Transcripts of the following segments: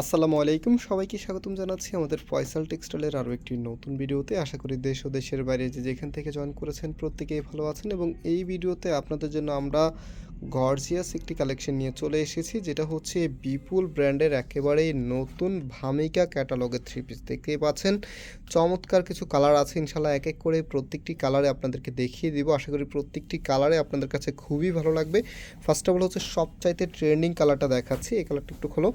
আসসালামু আলাইকুম। সবাইকে স্বাগতম জানাচ্ছি আমাদের ফয়সাল টেক্সটাইলের আরও একটি নতুন ভিডিওতে। আশা করি দেশ ও দেশের বাইরে যে যেখান থেকে জয়েন করেছেন প্রত্যেকেই ভালো আছেন এবং এই ভিডিওতে আপনাদের জন্য আমরা গর্জিয়াস একটি কালেকশন নিয়ে চলে এসেছি, যেটা হচ্ছে বিপুল ব্র্যান্ডের একেবারেই নতুন ভামিকা ক্যাটালগের থ্রি পিস দেখতেই পাচ্ছেন, চমৎকার কিছু কালার আছে ইনশাল্লাহ এক এক করে প্রত্যেকটি কালারে আপনাদেরকে দেখিয়ে দিব। আশা করি প্রত্যেকটি কালারে আপনাদের কাছে খুবই ভালো লাগবে। ফার্স্ট অফ অল হচ্ছে সবচাইতে ট্রেন্ডিং কালারটা দেখাচ্ছি, এই কালারটা একটু খোলো।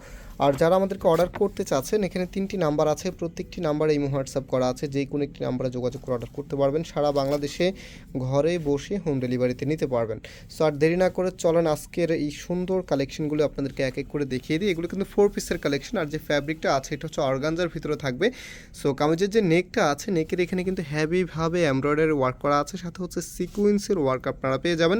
আর যারা আমাদেরকে অর্ডার করতে চাচ্ছেন, এখানে তিনটি নাম্বার আছে, প্রত্যেকটি নাম্বারে ইমো হোয়াটসঅ্যাপ করা আছে, যে কোনো একটি নাম্বারে যোগাযোগ করে অর্ডার করতে পারবেন। সারা বাংলাদেশে ঘরে বসে হোম ডেলিভারিতে নিতে পারবেন। সো আর দেরি না করে চলেন আজকের এই সুন্দর কালেকশনগুলো আপনাদেরকে এক এক করে দেখিয়ে দিই। এগুলো কিন্তু ফোর পিসের কালেকশন আর যে ফ্যাব্রিকটা আছে, এটা হচ্ছে অর্গানজার ভিতরে থাকবে। সো কামিজের যে নেকটা আছে নেকের এখানে কিন্তু হ্যাভিভাবে এমব্রয়ডারি ওয়ার্ক করা আছে, সাথে হচ্ছে সিকুয়েন্সের ওয়ার্ক আপনারা পেয়ে যাবেন।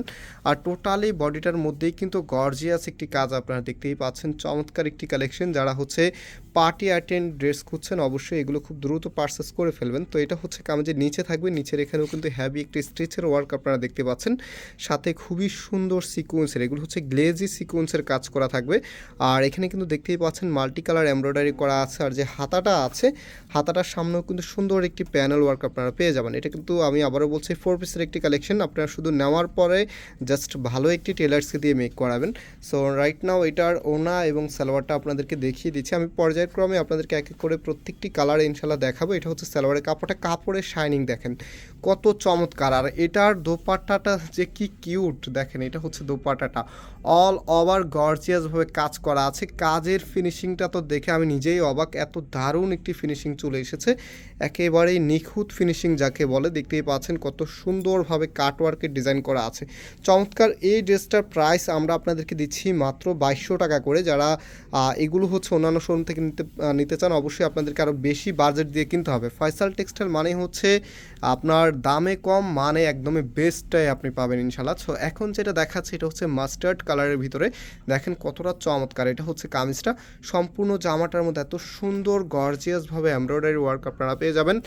আর টোটালি বডিটার মধ্যেই কিন্তু গর্জিয়াস একটি কাজ আপনারা দেখতেই পাচ্ছেন। চমৎকার একটি কালেকশন যারা হচ্ছে পার্টি অ্যাটেন্ড ড্রেস খুঁজছেন, অবশ্যই এগুলো খুব দ্রুত পারচেস করে ফেলবেন। তো এটা হচ্ছে কামিজের নিচে থাকবে, নিচের এখানেও কিন্তু হ্যাভি একটি স্টিচের ওয়ার্ক আপনারা দেখতে পাচ্ছেন। সাথে খুবই সুন্দর সিকুয়েন্সের এগুলো হচ্ছে গ্লেজি সিকুয়েন্সের কাজ করা থাকবে। আর এখানে কিন্তু দেখতেই পাচ্ছেন মাল্টি কালার এমব্রয়ডারি করা আছে। আর যে হাতাটা আছে, হাতাটার সামনেও কিন্তু সুন্দর একটি প্যানেল ওয়ার্ক আপনারা পেয়ে যাবেন। এটা কিন্তু আমি আবারও বলছি ফোর পিসের একটি কালেকশন আপনারা শুধু নেওয়ার পরে জাস্ট ভালো একটি টেলার্সকে দিয়ে মেক করাবেন। সো রাইট নাও এটার ওনা এবং সালোয়ারটা আপনাদেরকে দেখিয়ে দিচ্ছি। আমি পর্যায়ক্রমে আপনাদেরকে এক এক করে প্রত্যেকটি কালার ইনশাল্লাহ দেখাবো। এটা হচ্ছে সালোয়ারের কাপড়টা, কাপড়ের শাইনিং দেখেন। কত চমৎকার। আর এটার দোপাট্টাটা যে কি কিউট দেখেন, এটা হচ্ছে দোপাট্টাটা অল ওভার গর্জিয়াসভাবে কাজ করা আছে। কাজের ফিনিশিংটা তো দেখে আমি নিজেই অবাক। এত দারুণ একটি ফিনিশিং চলে এসেছে। একেবারেই নিখুঁত ফিনিশিং যাকে বলে। দেখতেই পাচ্ছেন কত সুন্দরভাবে কাটওয়ার্কের ডিজাইন করা আছে। চমৎকার এই ড্রেসটার প্রাইস আমরা আপনাদেরকে দিচ্ছি মাত্র বাইশশো টাকা করে। যারা এগুলো হচ্ছে অন্যান্য শোরুম থেকে নিতে নিতে চান, অবশ্যই আপনাদেরকে আরও বেশি বাজেট দিয়ে কিনতে হবে। ফয়সাল টেক্সটাইল মানে হচ্ছে আপনার দামে কম মানে একদমই বেস্টটাই আপনি পাবেন ইনশাল্লাহ সো এখন যেটা দেখাচ্ছে এটা হচ্ছে মাস্টার্ড কালারের ভিতরে। দেখেন কতটা চমৎকার। এটা হচ্ছে কামিজটা। সম্পূর্ণ জামাটার মধ্যে এত সুন্দর গর্জিয়াসভাবে এমব্রয়ডারি ওয়ার্ক আপনারা পেয়ে যাবেন।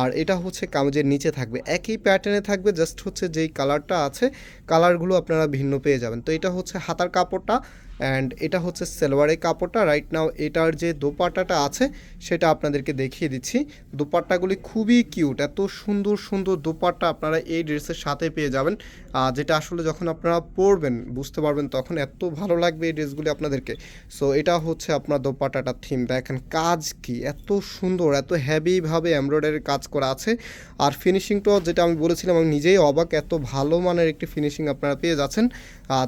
আর এটা হচ্ছে কামিজের নিচে থাকবে। একই প্যাটার্নে থাকবে জাস্ট হচ্ছে যেই কালারটা আছে কালারগুলো আপনারা ভিন্ন পেয়ে যাবেন। তো এটা হচ্ছে হাতার কাপড়টা অ্যান্ড এটা হচ্ছে সেলোয়ারের কাপড়টা। রাইট নাও এটার যে দোপাট্টাটা আছে, সেটা আপনাদেরকে দেখিয়ে দিচ্ছি। দোপাট্টাগুলি খুবই কিউট এত সুন্দর সুন্দর দোপাট্টা আপনারা এই ড্রেসের সাথে পেয়ে যাবেন। যেটা আসলে যখন আপনারা পরবেন বুঝতে পারবেন তখন এত ভালো লাগবে এই ড্রেসগুলি আপনাদেরকে। সো এটা হচ্ছে আপনার দোপাট্টাটার থিম দেখেন কাজ কি? এত সুন্দর, এত হ্যাভিভাবে এমব্রয়ডারির কাজ করা আছে। আর ফিনিশিংটাও যেটা আমি বলেছিলাম, আমি নিজেই অবাক, এত ভালো মানের একটি ফিনিশিং আপনারা পেয়ে যাচ্ছেন।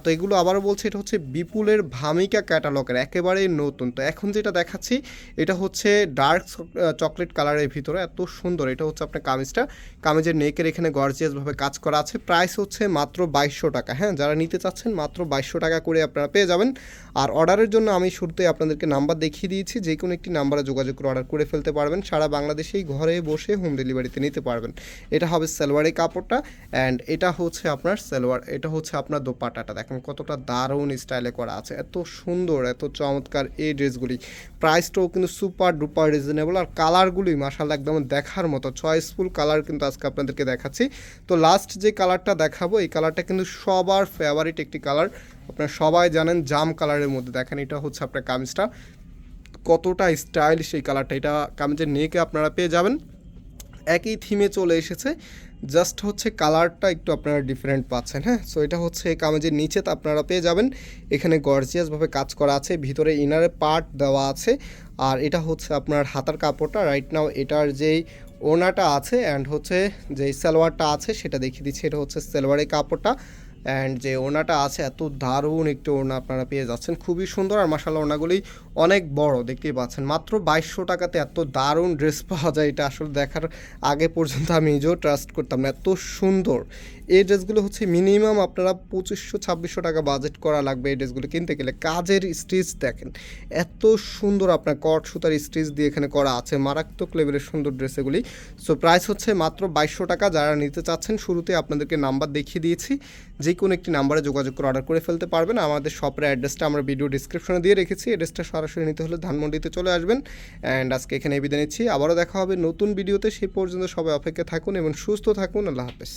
তো এগুলো আবারও বলছি, এটা হচ্ছে বিপুলের ভামিকা ক্যাটালগের, একেবারেই নতুন। তো এখন যেটা দেখাচ্ছি, এটা হচ্ছে ডার্ক চকলেট কালারের ভিতরে, এত সুন্দর। এটা হচ্ছে আপনার কামিজটা। কামিজের নেকের এখানে গর্জিয়াসভাবে কাজ করা আছে। প্রাইস হচ্ছে মাত্র বাইশশো টাকা। হ্যাঁ যারা নিতে চাচ্ছেন, মাত্র বাইশশো টাকা করে আপনারা পেয়ে যাবেন। আর অর্ডারের জন্য আমি শুরুতে আপনাদেরকে নাম্বার দেখিয়ে দিয়েছি, যে কোনো একটি নাম্বারে যোগাযোগ করে অর্ডার করে ফেলতে পারবেন। সারা বাংলাদেশেই ঘরে বসে হোম ডেলিভারিতে নিতে পারবেন। এটা হবে সালোয়ারের কাপড়টা অ্যান্ড এটা হচ্ছে আপনার সালোয়ার, এটা হচ্ছে আপনার দোপাটাটা দেখেন কতটা দারুণ স্টাইলে করা আছে, এত সুন্দর, এত চমৎকার এই ড্রেসগুলি। প্রাইসটাও কিন্তু সুপার ডুপার রিজনেবল আর কালারগুলি মাসাল্লাহ একদম দেখার মতো চয়েসফুল কালার কিন্তু আজকে আপনাদেরকে দেখাচ্ছি। তো লাস্ট যে কালারটা দেখাবো, এই কালারটা কিন্তু সবার ফেভারিট একটি কালার আপনারা সবাই জানেন জাম কালারের মধ্যে। দেখেন, এটা হচ্ছে আপনার কামিজটা। কতটা স্টাইলিশ এই কালারটা এটা কামিজের নেকে আপনারা পেয়ে যাবেন। একই থিমে চলে এসেছে। জাস্ট হচ্ছে কালারটা একটু আপনারা ডিফারেন্ট পাচ্ছেন হ্যাঁ? সো এটা হচ্ছে কামেজের নিচে তো আপনারা পেয়ে যাবেন। এখানে গর্জিয়াসভাবে কাজ করা আছে। ভিতরে ইনারে পার্ট দেওয়া আছে। আর এটা হচ্ছে আপনার হাতার কাপড়টা। রাইট নাও এটার যেই ওনাটা আছে অ্যান্ড হচ্ছে যেই সালোয়ারটা আছে, সেটা দেখিয়ে দিচ্ছি। এটা হচ্ছে সালোয়ারের কাপড়টা। অ্যান্ড যে ওনাটা আছে, এত দারুণ একটু ওনা আপনারা পেয়ে যাচ্ছেন। খুবই সুন্দর আর মাসাল্লাহ ওনাগুলি অনেক বড়, দেখতেই পাচ্ছেন। মাত্র বাইশশো টাকাতে এত দারুণ ড্রেস পাওয়া যায়, এটা আসলে দেখার আগে পর্যন্ত আমি নিজেও ট্রাস্ট করতাম না। এত সুন্দর। এই ড্রেসগুলো হচ্ছে মিনিমাম আপনারা পঁচিশশো, ছাব্বিশশো টাকা বাজেট করা লাগবে এই ড্রেসগুলো কিনতে গেলে। কাজের স্টিচ দেখেন, এত সুন্দর আপনার কট সুতার স্টিচ দিয়ে এখানে করা আছে, মারাত্মক লেভেলের সুন্দর ড্রেস এগুলি। সো প্রাইস হচ্ছে মাত্র বাইশশো টাকা, যারা নিতে চাচ্ছেন শুরুতে আপনাদেরকে নাম্বার দেখিয়ে দিয়েছি। যে কোনো একটি নাম্বারে যোগাযোগ করে অর্ডার করে ফেলতে পারবেন। আমাদের শপের অ্যাড্রেসটা আমরা ভিডিও ডিসক্রিপশনে দিয়ে রেখেছি। অ্যাড্রেসটা সরাসরি নিতে হলে ধানমন্ডিতে চলে আসবেন। অ্যান্ড আজকে এখানে বিদায় নিচ্ছি। আবারও দেখা হবে নতুন ভিডিওতে। সেই পর্যন্ত সবাই অপেক্ষা থাকুন এবং সুস্থ থাকুন। আল্লাহ হাফেজ।